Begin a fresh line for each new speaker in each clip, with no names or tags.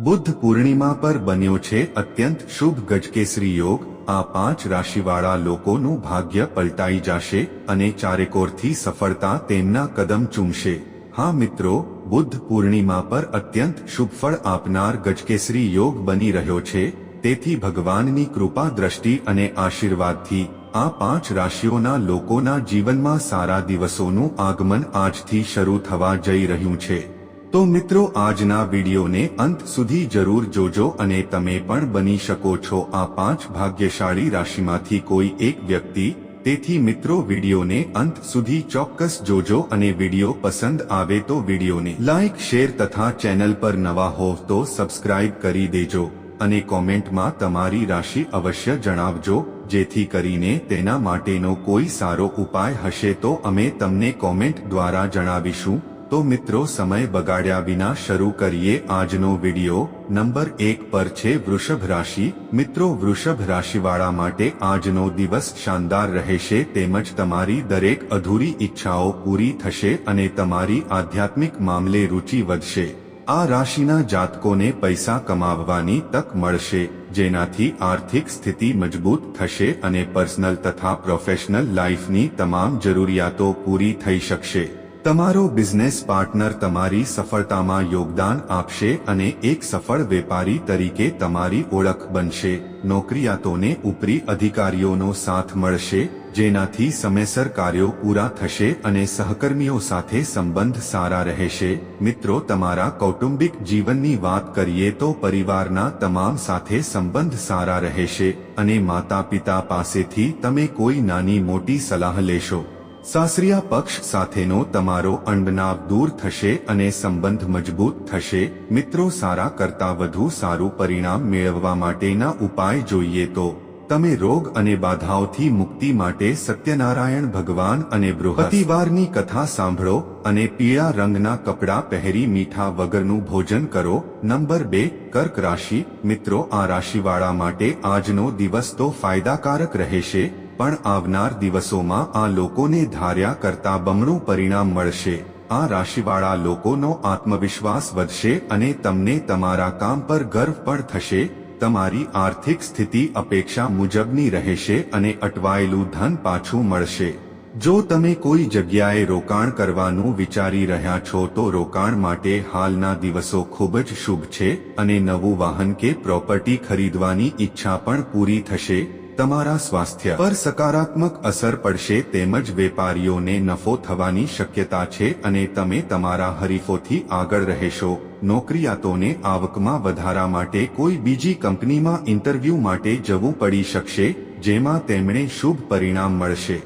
બુદ્ધ પૂર્ણિમા પર બન્યો છે અત્યંત શુભ ગજકેસરી યોગ. આ પાંચ રાશિવાળા લોકોનું ભાગ્ય પલટાઈ જશે અને ચારેકોરથી સફળતા તેમના કદમ ચૂમશે. હા મિત્રો, બુદ્ધ પૂર્ણિમા પર અત્યંત શુભફળ આપનાર ગજકેસરી યોગ બની રહ્યો છે. તેથી ભગવાનની કૃપા દ્રષ્ટિ અને આશીર્વાદથી આ પાંચ રાશિઓના લોકોના જીવનમાં સારા દિવસોનું આગમન આજથી શરૂ થવા જઈ રહ્યું છે. તો મિત્રો આજના વિડીયોને અંત સુધી જરૂર જોજો અને તમે પણ બની શકો છો આ પાંચ ભાગ્યશાળી રાશિમાંથી કોઈ એક વ્યક્તિ. તેથી મિત્રો વિડીયોને અંત સુધી ચોક્કસ જોજો અને વીડિયો પસંદ આવે તો વિડીયોને લાઇક શેર તથા ચેનલ પર નવા હોવ તો સબસ્ક્રાઇબ કરી દેજો અને કોમેન્ટમાં તમારી રાશિ અવશ્ય જણાવજો, જેથી કરીને તેના માટેનો કોઈ સારો ઉપાય હશે તો અમે તમને કોમેન્ટ દ્વારા જણાવીશું. તો મિત્રો સમય બગાડ્યા વિના શરૂ કરીએ આજનો વિડિયો. નંબર એક પર છે વૃષભ રાશિ. મિત્રો, વૃષભ રાશિવાળા માટે આજનો દિવસ શાનદાર રહેશે તેમજ તમારી દરેક અધૂરી ઈચ્છાઓ પૂરી થશે અને તમારી આધ્યાત્મિક મામલે રુચિ વધશે. આ રાશિના જાતકોને પૈસા કમાવવાની તક મળશે, જેનાથી આર્થિક સ્થિતિ મજબૂત થશે અને પર્સનલ તથા પ્રોફેશનલ લાઈફની તમામ જરૂરિયાતો પૂરી થઈ શકશે. તમારો બિઝનેસ પાર્ટનર તમારી સફળતામાં યોગદાન આપશે અને એક સફળ વેપારી તરીકે તમારી ઓળખ બનશે. નોકરિયાતોને ઉપરી અધિકારીઓનો સાથ મળશે, જેનાથી સમયસર કાર્યો પૂરા થશે અને સહકર્મીઓ સાથે સંબંધ સારા રહેશે. મિત્રો, તમારા કૌટુંબિક જીવનની વાત કરીએ તો પરિવારના તમામ સાથે સંબંધ સારા રહેશે અને માતા પિતા પાસેથી તમે કોઈ નાની મોટી સલાહ લેશો. સાસરિયા પક્ષ સાથેનો તમારો અણબનાવ દૂર થશે અને સંબંધ મજબૂત થશે. મિત્રો, સારા કરતા વધુ સારું પરિણામ મેળવવા માટેના ઉપાય જોઈએ તો. તમે રોગ અને બાધાઓથી મુક્તિ માટે સત્યનારાયણ ભગવાન અને બૃહસ્પતિવારની કથા સાંભળો અને પીળા રંગના કપડાં પહેરી મીઠા વગરનું ભોજન કરો. નંબર બે, કર્ક રાશિ. મિત્રો, આ રાશિવાળા માટે આજનો દિવસ તો ફાયદાકારક રહેશે. પણ આવનાર દિવસોમાં આ લોકોને ધાર્યા કરતા બમણું પરિણામ મળશે. આ રાશિવાળા લોકોનો આત્મવિશ્વાસ વધશે અને તમને તમારા કામ પર ગર્વ પણ થશે. તમારી આર્થિક સ્થિતિ અપેક્ષા મુજબની રહેશે અને અટવાયેલું ધન પાછું મળશે. જો તમે કોઈ જગ્યાએ રોકાણ કરવાનું વિચારી રહ્યા છો તો રોકાણ માટે હાલના દિવસો ખૂબ જ શુભ છે અને નવું વાહન કે પ્રોપર્ટી ખરીદવાની ઈચ્છા પણ પૂરી થશે. તમારા સ્વાસ્થ્ય પર સકારાત્મક અસર પડશે તેમજ વેપારીઓને નફો થવાની શક્યતા છે અને તમે તમારા હરીફોથી આગળ રહેશો. નોકરિયાતોને આવકમાં વધારા માટે કોઈ બીજી કંપનીમાં ઇન્ટરવ્યૂ માટે જવું પડી શકશે, જેમાં તેમણે શુભ પરિણામ મળશે.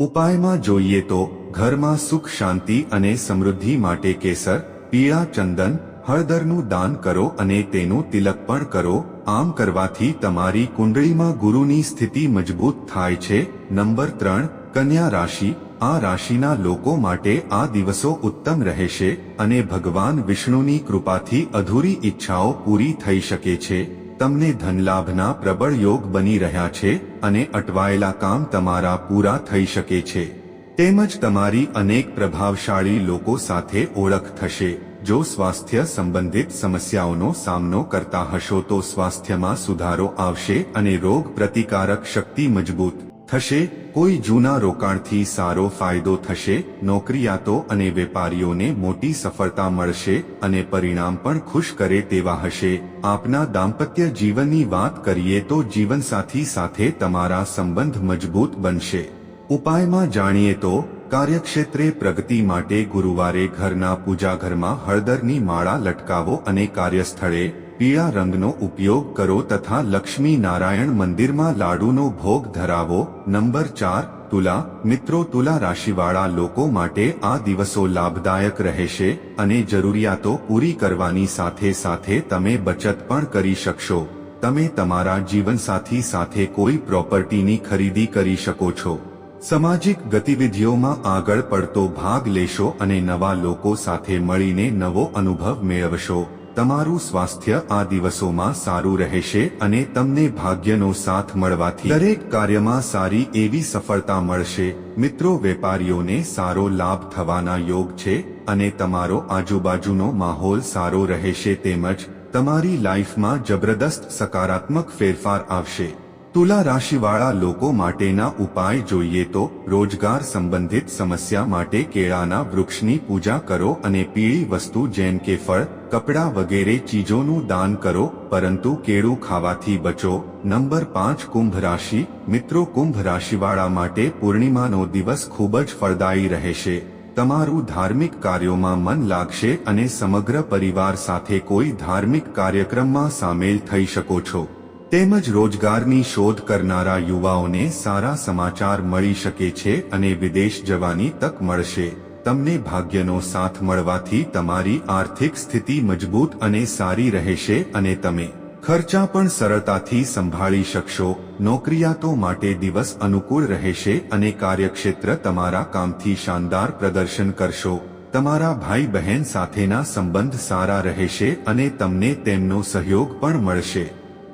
ઉપાયમાં જોઈએ તો, ઘરમાં સુખ શાંતિ અને સમૃદ્ધિ માટે કેસર, પીળા ચંદન, હળદરનું દાન કરો અને તેનું તિલક પણ કરો. આમ કરવાથી તમારી કુંડળીમાં ગુરુની સ્થિતિ મજબૂત થાય છે. નંબર ત્રણ, કન્યા રાશિ. આ રાશિના લોકો માટે આ દિવસો ઉત્તમ રહેશે અને ભગવાન વિષ્ણુની કૃપાથી અધૂરી ઈચ્છાઓ પૂરી થઈ શકે છે. તમને ધનલાભના પ્રબળ યોગ બની રહ્યા છે અને અટવાયેલા કામ તમારા પૂરા થઈ શકે છે. તેમજ તમારી અનેક પ્રભાવશાળી લોકો સાથે ઓળખ થશે. જો સ્વાસ્થ્ય સંબંધિત સમસ્યાઓનો સામનો કરતા હશો તો સ્વાસ્થ્યમાં સુધારો આવશે અને રોગ પ્રતિકારક શક્તિ મજબૂત થશે. કોઈ જૂના રોકાણથી સારો ફાયદો થશે, નોકરિયાતો અને વેપારીઓને મોટી સફળતા મળશે અને પરિણામ પણ ખુશ કરે તેવા હશે. આપના દાંપત્ય જીવનની વાત કરીએ તો જીવનસાથી સાથે તમારા સંબંધ મજબૂત બનશે. ઉપાયમાં જાણીએ તો કાર્યક્ષેત્રે પ્રગતિ માટે ગુરુવારે ઘરના પૂજાઘરમાં હળદરની માળા લટકાવો અને કાર્યસ્થળે પીળા રંગનો ઉપયોગ કરો તથા લક્ષ્મી નારાયણ મંદિરમાં લાડુનો ભોગ ધરાવો. નંબર ચાર, તુલા. મિત્રો, તુલા રાશિવાળા લોકો માટે આ દિવસો લાભદાયક રહેશે અને જરૂરિયાતો પૂરી કરવાની સાથે સાથે તમે બચત પણ કરી શકશો. તમે તમારા જીવનસાથી સાથે કોઈ પ્રોપર્ટીની ખરીદી કરી શકો છો. સામાજિક ગતિવિધિઓમાં આગળ પડતો ભાગ લેશો અને નવા લોકો સાથે મળીને નવો અનુભવ મેળવશો. તમારું સ્વાસ્થ્ય આ દિવસોમાં સારું રહેશે અને તમને ભાગ્યનો સાથ મળવાથી દરેક કાર્યમાં સારી એવી સફળતા મળશે. મિત્રો, વેપારીઓને સારો લાભ થવાના યોગ છે અને તમારો આજુબાજુનો માહોલ સારો રહેશે તેમજ તમારી લાઈફમાં જબરદસ્ત સકારાત્મક ફેરફાર આવશે. તુલા રાશિવાળા લોકો માટેના ઉપાય જોઈએ તો રોજગાર સંબંધિત સમસ્યા માટે કેળાના વૃક્ષની પૂજા કરો અને પીળી વસ્તુ જેમ કે ફળ, કપડાં વગેરે ચીજોનું દાન કરો, પરંતુ કેળું ખાવાથી બચો. નંબર પાંચ, કુંભ રાશિ. મિત્રો, કુંભ રાશિવાળા માટે પૂર્ણિમાનો દિવસ ખૂબ જ ફળદાયી રહેશે. તમારું ધાર્મિક કાર્યોમાં મન લાગશે અને સમગ્ર પરિવાર સાથે કોઈ ધાર્મિક કાર્યક્રમમાં સામેલ થઈ શકો છો. તેમજ રોજગારની શોધ કરનારા યુવાઓને સારા સમાચાર મળી શકે છે અને વિદેશ જવાની તક મળશે. તમને ભાગ્યનો સાથ મળવાથી તમારી આર્થિક સ્થિતિ મજબૂત અને સારી રહેશે અને તમે ખર્ચા પણ સરળતાથી સંભાળી શકશો. નોકરિયાતો માટે દિવસ અનુકૂળ રહેશે અને કાર્યક્ષેત્ર તમારા કામથી શાનદાર પ્રદર્શન કરશો. તમારા ભાઈ બહેન સાથેના સંબંધ સારા રહેશે અને તમને તેમનો સહયોગ પણ મળશે.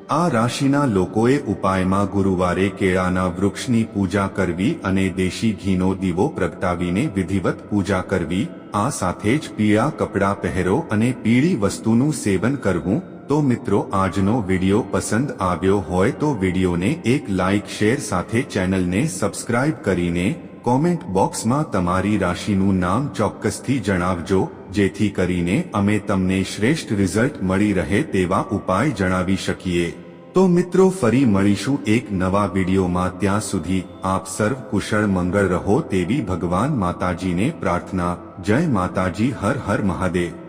આ રાશિના લોકોએ ઉપાયમાં ગુરુવારે કેળાના વૃક્ષની પૂજા કરવી અને દેશી ઘીનો દીવો પ્રગટાવીને વિધિવત પૂજા કરવી, આ સાથે જ પીળા કપડાં પહેરો અને પીળી વસ્તુનું સેવન કરવું, તો મિત્રો આજનો વિડિયો પસંદ આવ્યો હોય તો વિડિયોને એક લાઇક શેર સાથે ચેનલને સબસ્ક્રાઇબ કરીને કોમેન્ટ બોક્સમાં તમારી રાશિનું નામ ચોક્કસથી જણાવજો જેથી કરીને અમે તમને શ્રેષ્ઠ રિઝલ્ટ મળી રહે તેવા ઉપાય જણાવી શકીએ. તો મિત્રો, ફરી મળીશું એક નવા વિડીયોમાં. ત્યાં સુધી આપ સર્વ કુશળ મંગળ રહો તેવી ભગવાન માતાજીને પ્રાર્થના. જય માતાજી, હર હર મહાદેવ.